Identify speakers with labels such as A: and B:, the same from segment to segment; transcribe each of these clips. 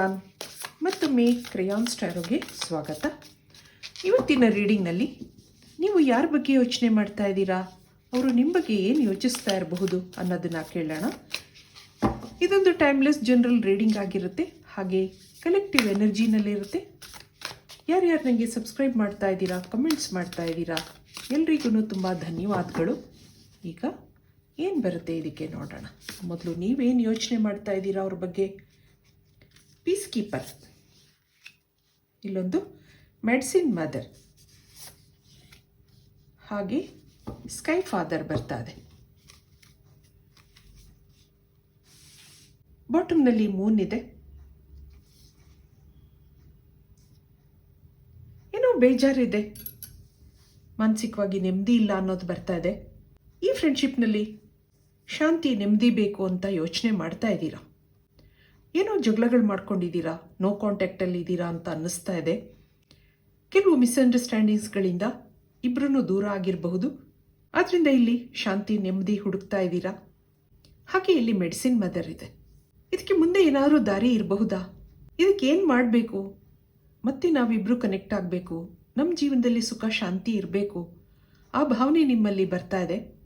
A: Everyone May crayon ಸ್ಟಾರೋಗೆ ಸ್ವಾಗತ. ಇವತ್ತಿನ ರೀಡಿಂಗ್ನಲ್ಲಿ ನೀವು ಯಾರ ಬಗ್ಗೆ ಯೋಚನೆ ಮಾಡ್ತಾ ಇದ್ದೀರಾ? ಅವರು ನಿಮ್ಮ ಬಗ್ಗೆ ಏನು ಯೋಚಿಸ್ತಾ ಇರಬಹುದು ಅನ್ನೋದನ್ನು ಕೇಳೋಣ. ಇದೊಂದು ಟೈಮ್ಲೆಸ್ ಜನರಲ್ ರೀಡಿಂಗ್ ಆಗಿರುತ್ತೆ. ಹಾಗೆ ಕಲೆಕ್ಟಿವ್ ಎನರ್ಜಿನಲ್ಲಿರುತ್ತೆ ಯಾರ್ಯಾರು ನನಗೆ ಸಬ್ಸ್ಕ್ರೈಬ್ ಮಾಡ್ತಾ ಇದ್ದೀರಾ ಕಮೆಂಟ್ಸ್ ಮಾಡ್ತಾ ಇದ್ದೀರಾ ಎಲ್ರಿಗೂ ತುಂಬ ಧನ್ಯವಾದಗಳು. ಈಗ ಏನು ಬರುತ್ತೆ ಇದಕ್ಕೆ ನೋಡೋಣ. ಮೊದಲು ನೀವೇನು ಯೋಚನೆ ಮಾಡ್ತಾ ಇದ್ದೀರಾ ಅವ್ರ ಬಗ್ಗೆ? Piece keeper. ಇಲ್ಲೊಂದು ಮೆಡಿಸಿನ್ ಮದರ್. ಹಾಗೆ ಸ್ಕೈ ಫಾದರ್ ಬರ್ತಾ ಇದೆ ಬಾಟಮ್ನಲ್ಲಿ ಮೂನ್ ಇದೆ ಏನೋ ಬೇಜಾರಿದೆ. ಮಾನಸಿಕವಾಗಿ ನೆಮ್ಮದಿ ಇಲ್ಲ ಅನ್ನೋದು ಬರ್ತಾ ಇದೆ ಈ ಫ್ರೆಂಡ್ಶಿಪ್ನಲ್ಲಿ ಶಾಂತಿ, ನೆಮ್ಮದಿ ಬೇಕು ಅಂತ ಯೋಚನೆ ಮಾಡ್ತಾ ಇದ್ದೀರಾ? ಏನೋ ಜಗಳಗಳು ಮಾಡ್ಕೊಂಡಿದ್ದೀರಾ? ನೋ ಕಾಂಟ್ಯಾಕ್ಟಲ್ಲಿ ಇದ್ದೀರಾ ಅಂತ ಅನ್ನಿಸ್ತಾ ಇದೆ. ಕೆಲವು ಮಿಸ್ಅಂಡರ್ಸ್ಟ್ಯಾಂಡಿಂಗ್ಸ್ಗಳಿಂದ ಇಬ್ಬರೂ ದೂರ ಆಗಿರಬಹುದು. ಆದ್ದರಿಂದ ಇಲ್ಲಿ ಶಾಂತಿ, ನೆಮ್ಮದಿ ಹುಡುಕ್ತಾ ಇದ್ದೀರಾ? ಹಾಗೆ ಇಲ್ಲಿ ಮೆಡಿಸಿನ್ ಮದರ್ ಇದೆ. ಇದಕ್ಕೆ ಮುಂದೆ ಏನಾದರೂ ದಾರಿ ಇರಬಹುದಾ? ಇದಕ್ಕೆ ಏನು ಮಾಡಬೇಕು? ಮತ್ತೆ ನಾವಿಬ್ಬರು ಕನೆಕ್ಟ್ ಆಗಬೇಕು. ನಮ್ಮ ಜೀವನದಲ್ಲಿ ಸುಖ, ಶಾಂತಿ ಇರಬೇಕು. ಆ ಭಾವನೆ ನಿಮ್ಮಲ್ಲಿ ಬರ್ತಾ ಇದೆ.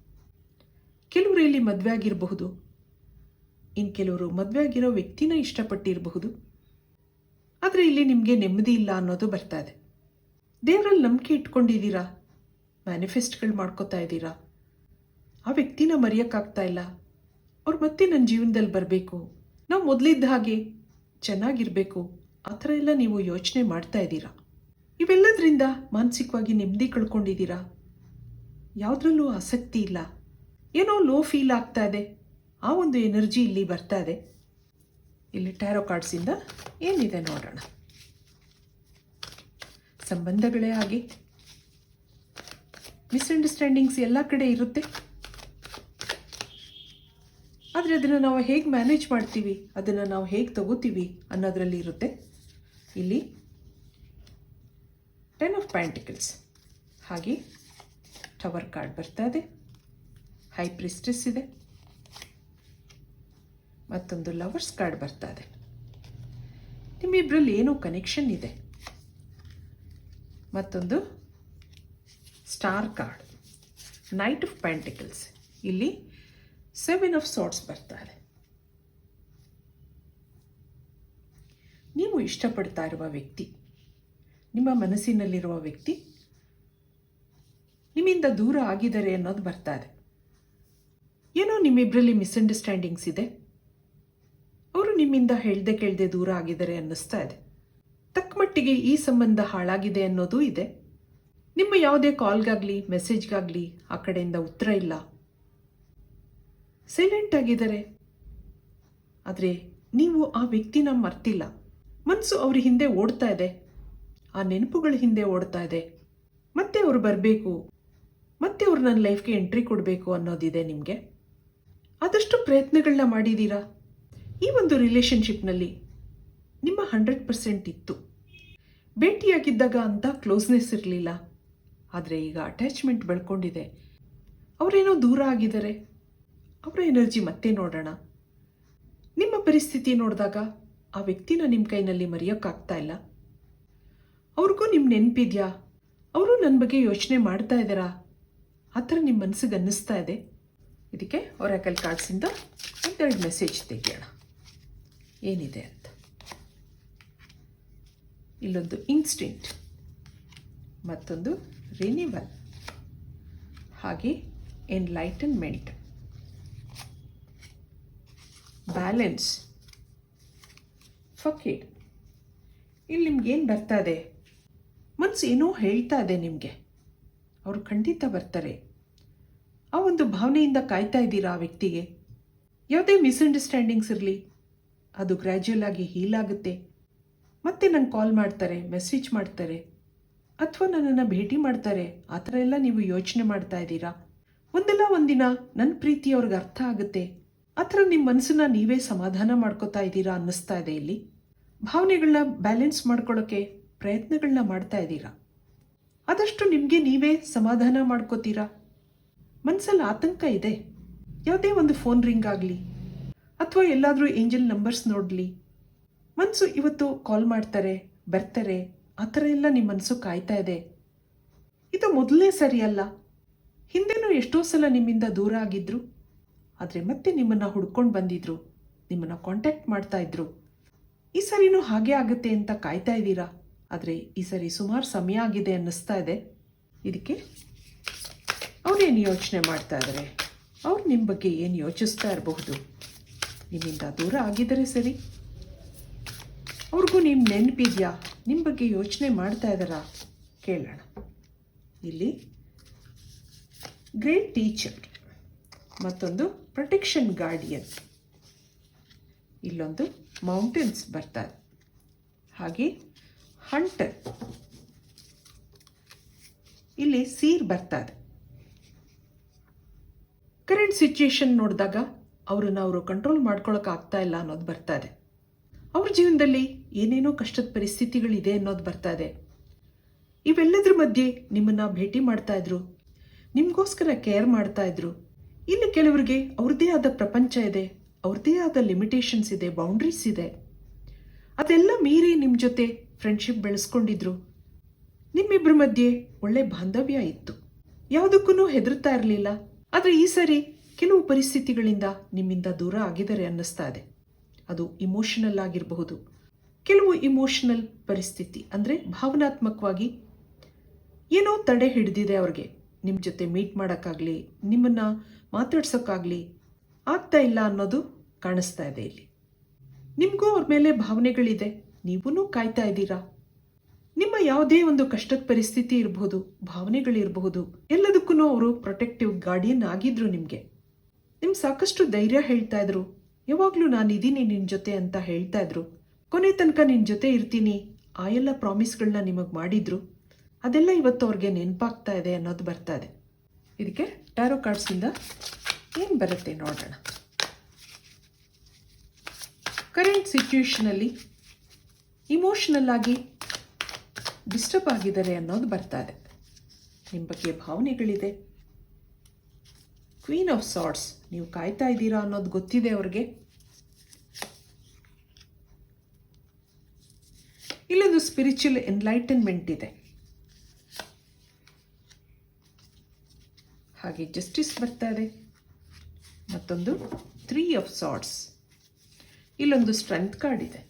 A: ಕೆಲವರು ಇಲ್ಲಿ ಮದುವೆ ಆಗಿರಬಹುದು. ಇನ್ನು ಕೆಲವರು ಮದುವೆ ಆಗಿರೋ ವ್ಯಕ್ತಿನ ಇಷ್ಟಪಟ್ಟಿರಬಹುದು. ಆದರೆ ಇಲ್ಲಿ ನಿಮಗೆ ನೆಮ್ಮದಿ ಇಲ್ಲ ಅನ್ನೋದು ಬರ್ತಾ ಇದೆ. ದೇವರಲ್ಲಿ ನಂಬಿಕೆ ಇಟ್ಕೊಂಡಿದ್ದೀರಾ? ಮ್ಯಾನಿಫೆಸ್ಟ್ಗಳು ಮಾಡ್ಕೋತಾ ಇದ್ದೀರಾ? ಆ ವ್ಯಕ್ತಿನ ಮರೆಯೋಕ್ಕಾಗ್ತಾ ಇಲ್ಲ. ಅವ್ರು ಮತ್ತೆ ನನ್ನ ಜೀವನದಲ್ಲಿ ಬರಬೇಕು. ನಾವು ಮೊದಲಿದ್ದ ಹಾಗೆ ಚೆನ್ನಾಗಿರಬೇಕು. ಆ ಥರ ಎಲ್ಲ ನೀವು ಯೋಚನೆ ಮಾಡ್ತಾ ಇದ್ದೀರಾ? ಇವೆಲ್ಲದರಿಂದ ಮಾನಸಿಕವಾಗಿ ನೆಮ್ಮದಿ ಕಳ್ಕೊಂಡಿದ್ದೀರಾ? ಯಾವುದ್ರಲ್ಲೂ ಆಸಕ್ತಿ ಇಲ್ಲ. ಏನೋ ಲೋ ಫೀಲ್ ಆಗ್ತಾ ಇದೆ. ಆ ಒಂದು ಎನರ್ಜಿ ಇಲ್ಲಿ ಬರ್ತಾ ಇದೆ. ಇಲ್ಲಿ ಟ್ಯಾರೋ ಕಾರ್ಡ್ಸಿಂದ ಏನಿದೆ ನೋಡೋಣ. ಸಂಬಂಧಗಳೇ ಆಗಿ. ಮಿಸ್ಅಂಡರ್ಸ್ಟ್ಯಾಂಡಿಂಗ್ಸ್ ಎಲ್ಲ ಕಡೆ ಇರುತ್ತೆ. ಆದರೆ ಅದನ್ನು ನಾವು ಹೇಗೆ ಮ್ಯಾನೇಜ್ ಮಾಡ್ತೀವಿ? ಅದನ್ನು ನಾವು ಹೇಗೆ ತಗೋತೀವಿ ಅನ್ನೋದರಲ್ಲಿ ಇರುತ್ತೆ. ಇಲ್ಲಿ ಟೆನ್ ಆಫ್ ಪ್ಯಾಂಟಿಕಲ್ಸ್. ಹಾಗೆ ಟವರ್ ಕಾರ್ಡ್ ಬರ್ತಾ ಇದೆ. ಹೈ ಪ್ರಿಸ್ಟಸ್ ಇದೆ. ಮತ್ತೊಂದು ಲವರ್ಸ್ ಕಾರ್ಡ್ ಬರ್ತಾ ಇದೆ. ನಿಮ್ಮಿಬ್ಬರಲ್ಲಿ ಏನೋ ಕನೆಕ್ಷನ್ ಇದೆ. ಮತ್ತೊಂದು star card. Knight of pentacles ಇಲ್ಲಿ ಸೆವೆನ್ ಆಫ್ ಸಾಟ್ಸ್ ಬರ್ತಾ ನೀವು ಇಷ್ಟಪಡ್ತಾ ಇರುವ ವ್ಯಕ್ತಿ, ನಿಮ್ಮ ಮನಸ್ಸಿನಲ್ಲಿರುವ ವ್ಯಕ್ತಿ ನಿಮ್ಮಿಂದ ದೂರ ಆಗಿದ್ದಾರೆ ಅನ್ನೋದು ಬರ್ತಾ ಇದೆ. ಏನೋ ನಿಮ್ಮಿಬ್ಬರಲ್ಲಿ ಮಿಸ್ಅಂಡರ್ಸ್ಟ್ಯಾಂಡಿಂಗ್ಸ್ ಇದೆ. ನಿಮ್ಮಿಂದ ಹೇಳ್ದೆ ಕೇಳದೆ ದೂರ ಆಗಿದ್ದಾರೆ ಅನ್ನಿಸ್ತಾ ಇದೆ. ತಕ್ಕಮಟ್ಟಿಗೆ ಈ ಸಂಬಂಧ ಹಾಳಾಗಿದೆ ಅನ್ನೋದು ಇದೆ. ನಿಮ್ಮ ಯಾವುದೇ ಕಾಲ್ಗಾಗಲಿ, ಮೆಸೇಜ್ಗಾಗಲಿ ಆ ಕಡೆಯಿಂದ ಉತ್ತರ ಇಲ್ಲ. ಸೈಲೆಂಟ್ ಆಗಿದ್ದಾರೆ. ಆದರೆ ನೀವು ಆ ವ್ಯಕ್ತಿನ ಮರ್ತಿಲ್ಲ. ಮನಸ್ಸು ಅವ್ರ ಹಿಂದೆ ಓಡ್ತಾ ಇದೆ. ಆ ನೆನಪುಗಳ ಹಿಂದೆ ಓಡ್ತಾ ಇದೆ. ಮತ್ತೆ ಅವ್ರು ಬರಬೇಕು. ಮತ್ತೆ ಅವ್ರು ನನ್ನ ಲೈಫ್ಗೆ ಎಂಟ್ರಿ ಕೊಡಬೇಕು ಅನ್ನೋದಿದೆ ನಿಮಗೆ. ಆದಷ್ಟು ಪ್ರಯತ್ನಗಳನ್ನ ಮಾಡಿದ್ದೀರಾ ಈ ಒಂದು ರಿಲೇಷನ್ಶಿಪ್ನಲ್ಲಿ ನಿಮ್ಮ ಹಂಡ್ರೆಡ್ ಪರ್ಸೆಂಟ್ ಇತ್ತು. ಭೇಟಿಯಾಗಿದ್ದಾಗ ಅಂತ ಕ್ಲೋಸ್ನೆಸ್ ಇರಲಿಲ್ಲ. ಆದರೆ ಈಗ ಅಟ್ಯಾಚ್ಮೆಂಟ್ ಬೆಳ್ಕೊಂಡಿದೆ. ಅವರೇನೋ ದೂರ ಆಗಿದ್ದಾರೆ. ಅವರ ಎನರ್ಜಿ ಮತ್ತೆ ನೋಡೋಣ. ನಿಮ್ಮ ಪರಿಸ್ಥಿತಿ ನೋಡಿದಾಗ ಆ ವ್ಯಕ್ತಿನ ನಿಮ್ಮ ಕೈನಲ್ಲಿ ಮರೆಯೋಕ್ಕಾಗ್ತಾ ಇಲ್ಲ. ಅವ್ರಿಗೂ ನಿಮ್ಮ ನೆನಪಿದೆಯಾ? ಅವರು ನನ್ನ ಬಗ್ಗೆ ಯೋಚನೆ ಮಾಡ್ತಾ ಇದ್ದಾರಾ? ಆ ಥರ ನಿಮ್ಮ ಮನಸ್ಸಿಗೆ ಅನ್ನಿಸ್ತಾ ಇದೆ. ಇದಕ್ಕೆ ಒರಾಕಲ್ ಕಾರ್ಡ್ಸಿಂದ ಒಂದೆರಡು ಮೆಸೇಜ್ ತೆಗಿಯೋಣ. ಏನಿದೆ ಅಂತ. ಇಲ್ಲೊಂದು ಇನ್ಸ್ಟಿಂಟ್ ಮತ್ತೊಂದು ರಿನಿವಲ್ ಹಾಗೆ ಎನ್ಲೈಟನ್ಮೆಂಟ್ ಬ್ಯಾಲೆನ್ಸ್ ಫಕೀರ್ ಇಲ್ಲಿ ನಿಮ್ಗೆ ಏನು ಬರ್ತಾ ಇದೆ? ಮನ್ಸು ಏನೋ ಹೇಳ್ತಾ ಇದೆ ನಿಮಗೆ. ಅವರು ಖಂಡಿತ ಬರ್ತಾರೆ. ಆ ಒಂದು ಭಾವನೆಯಿಂದ ಕಾಯ್ತಾ ಇದ್ದೀರಾ ಆ ವ್ಯಕ್ತಿಗೆ? ಯಾವುದೇ ಮಿಸ್ಅಂಡರ್ಸ್ಟ್ಯಾಂಡಿಂಗ್ಸ್ ಇರಲಿ. ಅದು ಗ್ರ್ಯಾಜುಯಲ್ ಆಗಿ ಹೀಲ್ ಆಗುತ್ತೆ. ಮತ್ತೆ ನಂಗೆ ಕಾಲ್ ಮಾಡ್ತಾರೆ ಮೆಸೇಜ್ ಮಾಡ್ತಾರೆ, ಅಥವಾ ನನ್ನನ್ನು ಭೇಟಿ ಮಾಡ್ತಾರೆ, ಆ ಥರ ಎಲ್ಲ ನೀವು ಯೋಚನೆ ಮಾಡ್ತಾ ಇದ್ದೀರಾ? ಒಂದಲ್ಲ ಒಂದಿನ ನನ್ನ ಪ್ರೀತಿ ಅವ್ರಿಗೆ ಅರ್ಥ ಆಗುತ್ತೆ. ಆ ಥರ ನಿಮ್ಮ ಮನಸ್ಸನ್ನ ನೀವೇ ಸಮಾಧಾನ ಮಾಡ್ಕೋತಾ ಇದ್ದೀರಾ ಅನ್ನಿಸ್ತಾ ಇದೆ ಇಲ್ಲಿ? ಭಾವನೆಗಳನ್ನ ಬ್ಯಾಲೆನ್ಸ್ ಮಾಡ್ಕೊಳ್ಳೋಕ್ಕೆ ಪ್ರಯತ್ನಗಳನ್ನ ಮಾಡ್ತಾ ಇದ್ದೀರಾ? ಆದಷ್ಟು ನಿಮಗೆ ನೀವೇ ಸಮಾಧಾನ ಮಾಡ್ಕೋತೀರಾ? ಮನಸ್ಸಲ್ಲಿ ಆತಂಕ ಇದೆ. ಯಾವುದೇ ಒಂದು ಫೋನ್ ರಿಂಗ್ ಆಗಲಿ ಅಥವಾ ಎಲ್ಲಾದರೂ ಏಂಜಲ್ ನಂಬರ್ಸ್ ನೋಡಲಿ? ಮನಸ್ಸು ಇವತ್ತು ಕಾಲ್ ಮಾಡ್ತಾರೆ, ಬರ್ತಾರೆ, ಆ ಥರ ಎಲ್ಲ ನಿಮ್ಮ ಮನಸ್ಸು ಕಾಯ್ತಾ ಇದೆ. ಇದು ಮೊದಲನೇ ಸರಿ ಅಲ್ಲ. ಹಿಂದೆನೂ ಎಷ್ಟೋ ಸಲ ನಿಮ್ಮಿಂದ ದೂರ ಆಗಿದ್ರು. ಆದರೆ ಮತ್ತೆ ನಿಮ್ಮನ್ನು ಹುಡ್ಕೊಂಡು ಬಂದಿದ್ರು. ನಿಮ್ಮನ್ನು ಕಾಂಟ್ಯಾಕ್ಟ್ ಮಾಡ್ತಾ ಇದ್ರು. ಈ ಸರಿನೂ ಹಾಗೆ ಆಗುತ್ತೆ ಅಂತ ಕಾಯ್ತಾ ಇದ್ದೀರಾ? ಆದರೆ ಈ ಸರಿ ಸುಮಾರು ಸಮಯ ಆಗಿದೆ ಅನ್ನಿಸ್ತಾ ಇದೆ. ಇದಕ್ಕೆ ಅವ್ರೇನು ಯೋಚನೆ ಮಾಡ್ತಾ ಇದ್ದಾರೆ ಅವ್ರು ನಿಮ್ಮ ಬಗ್ಗೆ ಏನು ಯೋಚಿಸ್ತಾ ಇರಬಹುದು? ನಿಮ್ಮಿಂದ ದೂರ ಆಗಿದ್ದರೆ ಸರಿ. ಅವ್ರಿಗೂ ನಿಮ್ಮ ನೆನಪಿದೆಯಾ? ನಿಮ್ಮ ಬಗ್ಗೆ ಯೋಚನೆ ಮಾಡ್ತಾ ಇದ್ದಾರಾ? ಕೇಳೋಣ. ಇಲ್ಲಿ ಗ್ರೇಟ್ ಟೀಚರ್ ಮತ್ತೊಂದು ಪ್ರೊಟೆಕ್ಷನ್ ಗಾರ್ಡಿಯನ್. ಇಲ್ಲೊಂದು ಮೌಂಟೇನ್ಸ್ ಬರ್ತಾರೆ ಹಾಗೆ ಹಂಟರ್. ಇಲ್ಲಿ ಸೀರ್ ಬರ್ತಾರೆ ಕರೆಂಟ್ ಸಿಚುಯೇಷನ್ ನೋಡಿದಾಗ ಅವ್ರನ್ನ ಅವರು ಕಂಟ್ರೋಲ್ ಮಾಡ್ಕೊಳಕ್ ಆಗ್ತಾ ಇಲ್ಲ ಅನ್ನೋದು ಬರ್ತಾ ಇದೆ. ಅವ್ರ ಜೀವನದಲ್ಲಿ ಏನೇನೋ ಕಷ್ಟದ ಪರಿಸ್ಥಿತಿಗಳಿದೆ ಅನ್ನೋದು ಬರ್ತಾ ಇದೆ. ಇವೆಲ್ಲದ್ರ ಮಧ್ಯೆ ನಿಮ್ಮನ್ನ ಭೇಟಿ ಮಾಡ್ತಾ ಇದ್ರು. ನಿಮಗೋಸ್ಕರ ಕೇರ್ ಮಾಡ್ತಾ ಇದ್ರು. ಇಲ್ಲಿ ಕೆಲವರಿಗೆ ಅವ್ರದ್ದೇ ಆದ ಪ್ರಪಂಚ ಇದೆ, ಅವ್ರದ್ದೇ ಆದ ಲಿಮಿಟೇಷನ್ಸ್ ಇದೆ ಬೌಂಡ್ರೀಸ್ ಇದೆ. ಅದೆಲ್ಲ ಮೀರಿ ನಿಮ್ಮ ಜೊತೆ ಫ್ರೆಂಡ್ಶಿಪ್ ಬೆಳೆಸ್ಕೊಂಡಿದ್ರು. ನಿಮ್ಮಿಬ್ಬರ ಮಧ್ಯೆ ಒಳ್ಳೆ ಬಾಂಧವ್ಯ ಇತ್ತು. ಯಾವುದಕ್ಕೂ ಹೆದರ್ತಾ ಇರಲಿಲ್ಲ. ಆದರೆ ಈ ಸರಿ ಕೆಲವು ಪರಿಸ್ಥಿತಿಗಳಿಂದ ನಿಮ್ಮಿಂದ ದೂರ ಆಗಿದ್ದಾರೆ ಅನ್ನಿಸ್ತಾ ಇದೆ. ಅದು ಇಮೋಷನಲ್ ಆಗಿರಬಹುದು. ಕೆಲವು ಇಮೋಷನಲ್ ಪರಿಸ್ಥಿತಿ ಅಂದರೆ ಭಾವನಾತ್ಮಕವಾಗಿ ಏನೋ ತಡೆ ಹಿಡಿದಿದೆ ಅವ್ರಿಗೆ. ನಿಮ್ಮ ಜೊತೆ ಮೀಟ್ ಮಾಡೋಕ್ಕಾಗಲಿ, ನಿಮ್ಮನ್ನು ಮಾತಾಡ್ಸೋಕ್ಕಾಗಲಿ ಆಗ್ತಾ ಇಲ್ಲ ಅನ್ನೋದು ಕಾಣಿಸ್ತಾ ಇದೆ ಇಲ್ಲಿ. ನಿಮಗೂ ಅವ್ರ ಮೇಲೆ ಭಾವನೆಗಳಿದೆ. ನೀವೂ ಕಾಯ್ತಾ ಇದ್ದೀರಾ? ನಿಮ್ಮ ಯಾವುದೇ ಒಂದು ಕಷ್ಟದ ಪರಿಸ್ಥಿತಿ ಇರಬಹುದು ಭಾವನೆಗಳಿರಬಹುದು ಎಲ್ಲದಕ್ಕೂ ಅವರು ಪ್ರೊಟೆಕ್ಟಿವ್ ಗಾರ್ಡಿಯನ್ ಆಗಿದ್ರು ನಿಮಗೆ. ನಿಮ್ಗೆ ಸಾಕಷ್ಟು ಧೈರ್ಯ ಹೇಳ್ತಾ ಇದ್ರು. ಯಾವಾಗಲೂ ನಾನು ಇದ್ದೀನಿ ನಿನ್ನ ಜೊತೆ ಅಂತ ಹೇಳ್ತಾ ಇದ್ರು. ಕೊನೆ ತನಕ ನಿನ್ನ ಜೊತೆ ಇರ್ತೀನಿ. ಆ ಎಲ್ಲ ಪ್ರಾಮಿಸ್ಗಳನ್ನ ನಿಮಗೆ ಮಾಡಿದ್ರು. ಅದೆಲ್ಲ ಇವತ್ತು ಅವ್ರಿಗೆ ನೆನಪಾಗ್ತಾ ಇದೆ ಅನ್ನೋದು ಬರ್ತಾ ಇದೆ. ಇದಕ್ಕೆ ಟ್ಯಾರೋ ಕಾರ್ಡ್ಸಿಂದ ಏನು ಬರುತ್ತೆ ನೋಡೋಣ. ಕರೆಂಟ್ ಸಿಚುವೇಶನಲ್ಲಿ ಇಮೋಷನಲ್ ಆಗಿ ಡಿಸ್ಟರ್ಬ್ ಆಗಿದ್ದಾರೆ ಅನ್ನೋದು ಬರ್ತಾ ಇದೆ. ನಿಮ್ಮ ಬಗ್ಗೆ ಭಾವನೆಗಳಿದೆ. ಕ್ವೀನ್ ಆಫ್ ಸಾರ್ಟ್ಸ್ ನೀವು ಕಾಯ್ತಾ ಇದ್ದೀರಾ ಅನ್ನೋದು ಗೊತ್ತಿದೆ ಅವ್ರಿಗೆ. ಇಲ್ಲೊಂದು ಸ್ಪಿರಿಚುವಲ್ ಎನ್ಲೈಟನ್ಮೆಂಟ್ ಇದೆ. ಹಾಗೆ ಜಸ್ಟಿಸ್ ಬರ್ತಾ ಇದೆ. ಮತ್ತೊಂದು ತ್ರೀ ಆಫ್ ಸಾರ್ಟ್ಸ್ ಇಲ್ಲೊಂದು ಸ್ಟ್ರೆಂತ್ ಕಾರ್ಡ್ ಇದೆ.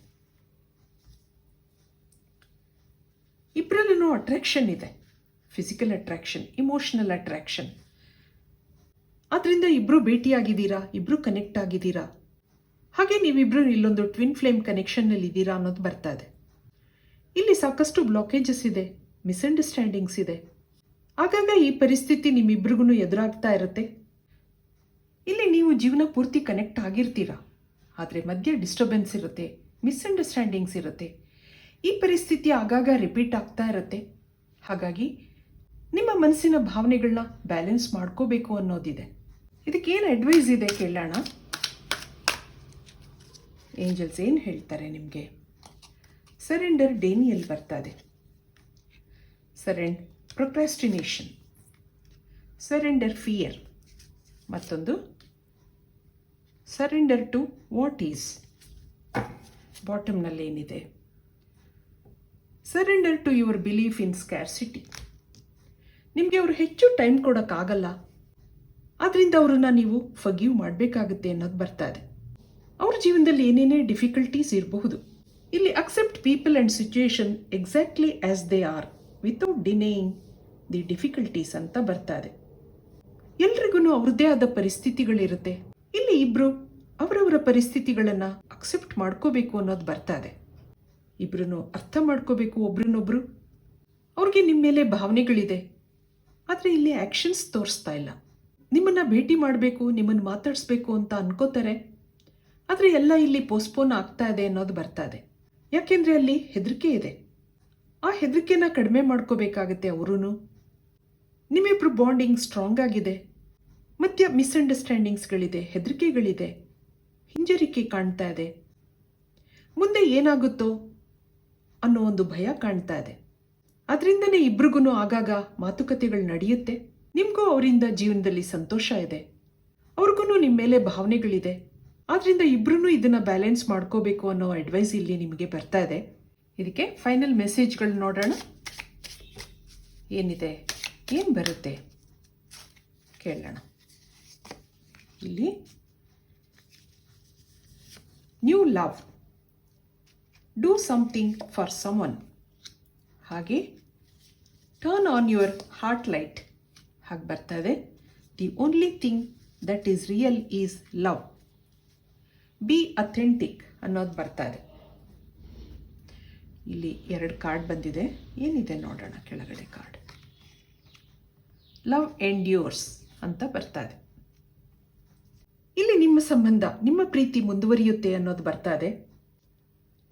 A: ಇಬ್ಬರಲ್ಲೂ ಅಟ್ರಾಕ್ಷನ್ ಇದೆ. ಫಿಸಿಕಲ್ ಅಟ್ರಾಕ್ಷನ್ ಇಮೋಷನಲ್ ಅಟ್ರಾಕ್ಷನ್ ಅದರಿಂದ ಇಬ್ಬರು ಭೇಟಿಯಾಗಿದ್ದೀರಾ? ಇಬ್ಬರು ಕನೆಕ್ಟ್ ಆಗಿದ್ದೀರಾ? ಹಾಗೆ ನೀವಿಬ್ಬರು ಇಲ್ಲೊಂದು ಟ್ವಿನ್ ಫ್ಲೇಮ್ ಕನೆಕ್ಷನ್ನಲ್ಲಿ ಇದ್ದೀರಾ ಅನ್ನೋದು ಬರ್ತಾ ಇದೆ ಇಲ್ಲಿ ಸಾಕಷ್ಟು ಬ್ಲಾಕೇಜಸ್ ಇದೆ ಮಿಸ್ಅಂಡರ್ಸ್ಟ್ಯಾಂಡಿಂಗ್ಸ್ ಇದೆ. ಆಗಾಗ ಈ ಪರಿಸ್ಥಿತಿ ನಿಮ್ಮಿಬ್ರಿಗೂ ಎದುರಾಗ್ತಾ ಇರುತ್ತೆ. ಇಲ್ಲಿ ನೀವು ಜೀವನ ಪೂರ್ತಿ ಕನೆಕ್ಟ್ ಆಗಿರ್ತೀರಾ? ಆದರೆ ಮಧ್ಯೆ ಡಿಸ್ಟರ್ಬೆನ್ಸ್ ಇರುತ್ತೆ ಮಿಸ್ಅಂಡರ್ಸ್ಟ್ಯಾಂಡಿಂಗ್ಸ್ ಇರುತ್ತೆ. ಈ ಪರಿಸ್ಥಿತಿ ಆಗಾಗ ರಿಪೀಟ್ ಆಗ್ತಾ ಇರುತ್ತೆ. ಹಾಗಾಗಿ ನಿಮ್ಮ ಮನಸ್ಸಿನ ಭಾವನೆಗಳನ್ನ ಬ್ಯಾಲೆನ್ಸ್ ಮಾಡ್ಕೋಬೇಕು ಅನ್ನೋದಿದೆ. ಇದಕ್ಕೇನು ಅಡ್ವೈಸ್ ಇದೆ ಕೇಳೋಣ? ಏಂಜಲ್ಸ್ ಏನು ಹೇಳ್ತಾರೆ ನಿಮಗೆ? ಸರೆಂಡರ್ ಡೇನಿಯಲ್ ಬರ್ತದೆ. ಸರೆಂಡ್ ಪ್ರೊಕ್ರಾಸ್ಟಿನೇಷನ್ ಸರೆಂಡರ್ ಫಿಯರ್ ಮತ್ತೊಂದು ಸರೆಂಡರ್ ಟು ವಾಟ್ ಈಸ್ ಬಾಟಮ್ನಲ್ಲಿ ಏನಿದೆ? Surrender to your belief in scarcity ನಿಮಗೆ ಅವರು ಹೆಚ್ಚು ಟೈಮ್ ಕೊಡೋಕ್ಕಾಗಲ್ಲ. ಆದ್ದರಿಂದ ಅವ್ರನ್ನ ನೀವು ಫಗೀವ್ ಮಾಡಬೇಕಾಗುತ್ತೆ ಅನ್ನೋದು ಬರ್ತಾ ಇದೆ. ಅವ್ರ ಜೀವನದಲ್ಲಿ ಏನೇನೇ ಡಿಫಿಕಲ್ಟೀಸ್ ಇರಬಹುದು. ಇಲ್ಲಿ accept people and situation exactly as they are without denying the difficulties ಅಂತ ಬರ್ತಾ ಇದೆ. ಎಲ್ರಿಗೂ ಅವ್ರದ್ದೇ ಆದ ಪರಿಸ್ಥಿತಿಗಳಿರುತ್ತೆ. ಇಲ್ಲಿ ಇಬ್ರು ಅವರವರ ಪರಿಸ್ಥಿತಿಗಳನ್ನು ಅಕ್ಸೆಪ್ಟ್ ಮಾಡ್ಕೋಬೇಕು ಅನ್ನೋದು ಬರ್ತಾ ಇದೆ. ಇಬ್ರು ಅರ್ಥ ಮಾಡ್ಕೋಬೇಕು ಒಬ್ರನ್ನೊಬ್ರು. ಅವ್ರಿಗೆ ನಿಮ್ಮ ಮೇಲೆ ಭಾವನೆಗಳಿದೆ. ಆದರೆ ಇಲ್ಲಿ ಆ್ಯಕ್ಷನ್ಸ್ ತೋರಿಸ್ತಾ ಇಲ್ಲ. ನಿಮ್ಮನ್ನು ಭೇಟಿ ಮಾಡಬೇಕು, ನಿಮ್ಮನ್ನು ಮಾತಾಡಿಸ್ಬೇಕು ಅಂತ ಅನ್ಕೋತಾರೆ. ಆದರೆ ಎಲ್ಲ ಇಲ್ಲಿ ಪೋಸ್ಟ್ಪೋನ್ ಆಗ್ತಾ ಇದೆ ಅನ್ನೋದು ಬರ್ತಾ ಇದೆ. ಯಾಕೆಂದರೆ ಅಲ್ಲಿ ಹೆದರಿಕೆ ಇದೆ. ಆ ಹೆದರಿಕೆನ ಕಡಿಮೆ ಮಾಡ್ಕೋಬೇಕಾಗತ್ತೆ ಅವರೂ ನಿಮ್ಮಿಬ್ರು ಬಾಂಡಿಂಗ್ ಸ್ಟ್ರಾಂಗ್ ಆಗಿದೆ. ಮತ್ತು ಮಿಸ್ಅಂಡರ್ಸ್ಟ್ಯಾಂಡಿಂಗ್ಸ್ಗಳಿದೆ ಹೆದರಿಕೆಗಳಿದೆ, ಹಿಂಜರಿಕೆ ಕಾಣ್ತಾ ಇದೆ. ಮುಂದೆ ಏನಾಗುತ್ತೋ ಅನ್ನೋ ಒಂದು ಭಯ ಕಾಣ್ತಾ ಇದೆ. ಅದರಿಂದನೇ ಇಬ್ರಿಗೂ ಆಗಾಗ ಮಾತುಕತೆಗಳು ನಡೆಯುತ್ತೆ. ನಿಮಗೂ ಅವರಿಂದ ಜೀವನದಲ್ಲಿ ಸಂತೋಷ ಇದೆ. ಅವ್ರಿಗೂ ನಿಮ್ಮ ಮೇಲೆ ಭಾವನೆಗಳಿದೆ. ಆದ್ದರಿಂದ ಇಬ್ಬರೂ ಇದನ್ನು ಬ್ಯಾಲೆನ್ಸ್ ಮಾಡ್ಕೋಬೇಕು ಅನ್ನೋ ಅಡ್ವೈಸ್ ಇಲ್ಲಿ ನಿಮಗೆ ಬರ್ತಾ ಇದೆ. ಇದಕ್ಕೆ ಫೈನಲ್ ಮೆಸೇಜ್ಗಳು ನೋಡೋಣ. ಏನಿದೆ? ಏನು ಬರುತ್ತೆ? ಕೇಳೋಣ. ಇಲ್ಲಿ. New love do something for someone ಹಾಗೆ turn on your heart light ಹಾಗೆ ಬರ್ತಾ ಇದೆ the only thing that is real is love be authentic ಅನ್ನೋದು ಬರ್ತಾ ಇದೆ ಇಲ್ಲಿ ಎರಡು ಕಾರ್ಡ್ ಬಂದಿದೆ. ಏನಿದೆ ನೋಡೋಣ ಕೆಳಗಡೆ ಕಾರ್ಡ್ ಲವ್ ಎಂಡ್ಯೂರ್ಸ್ ಅಂತ ಬರ್ತಾ ಇದೆ ಇಲ್ಲಿ ನಿಮ್ಮ ಸಂಬಂಧ, ನಿಮ್ಮ ಪ್ರೀತಿ ಮುಂದುವರಿಯುತ್ತೆ ಅನ್ನೋದು ಬರ್ತಾ ಇದೆ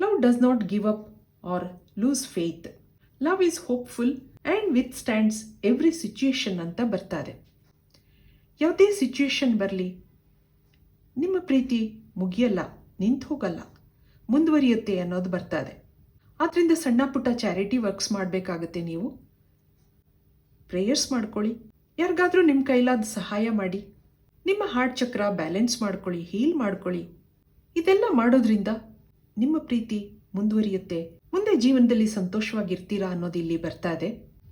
A: love does not give up or lose faith love is hopeful and withstands every situation ಅಂತ ಬರ್ತಾ ಇದೆ ಯಾವುದೇ ಸಿಚುಯೇಷನ್ ಬರಲಿ, ನಿಮ್ಮ ಪ್ರೀತಿ ಮುಗಿಯಲ್ಲ, ನಿಂತು ಹೋಗಲ್ಲ, ಮುಂದುವರಿಯುತ್ತೆ ಅನ್ನೋದು ಬರ್ತಾ ಇದೆ ಆದ್ದರಿಂದ ಸಣ್ಣ ಪುಟ್ಟ ಚಾರಿಟಿ ವರ್ಕ್ಸ್ ಮಾಡಬೇಕಾಗತ್ತೆ ನೀವು. ಪ್ರೇಯರ್ಸ್ ಮಾಡ್ಕೊಳ್ಳಿ. ಯಾರಿಗಾದರೂ ನಿಮ್ಮ ಕೈಲಾದ ಸಹಾಯ ಮಾಡಿ. ನಿಮ್ಮ ಹಾರ್ಟ್ ಚಕ್ರ ಬ್ಯಾಲೆನ್ಸ್ ಮಾಡ್ಕೊಳ್ಳಿ ಹೀಲ್ ಮಾಡ್ಕೊಳ್ಳಿ. ಇದೆಲ್ಲ ಮಾಡೋದ್ರಿಂದ ನಿಮ್ಮ ಪ್ರೀತಿ ಮುಂದುವರಿಯುತ್ತೆ. ಮುಂದೆ ಜೀವನದಲ್ಲಿ ಸಂತೋಷವಾಗಿರ್ತೀರಾ ಅನ್ನೋದು ಇಲ್ಲಿ ಬರ್ತಾ ಇದೆ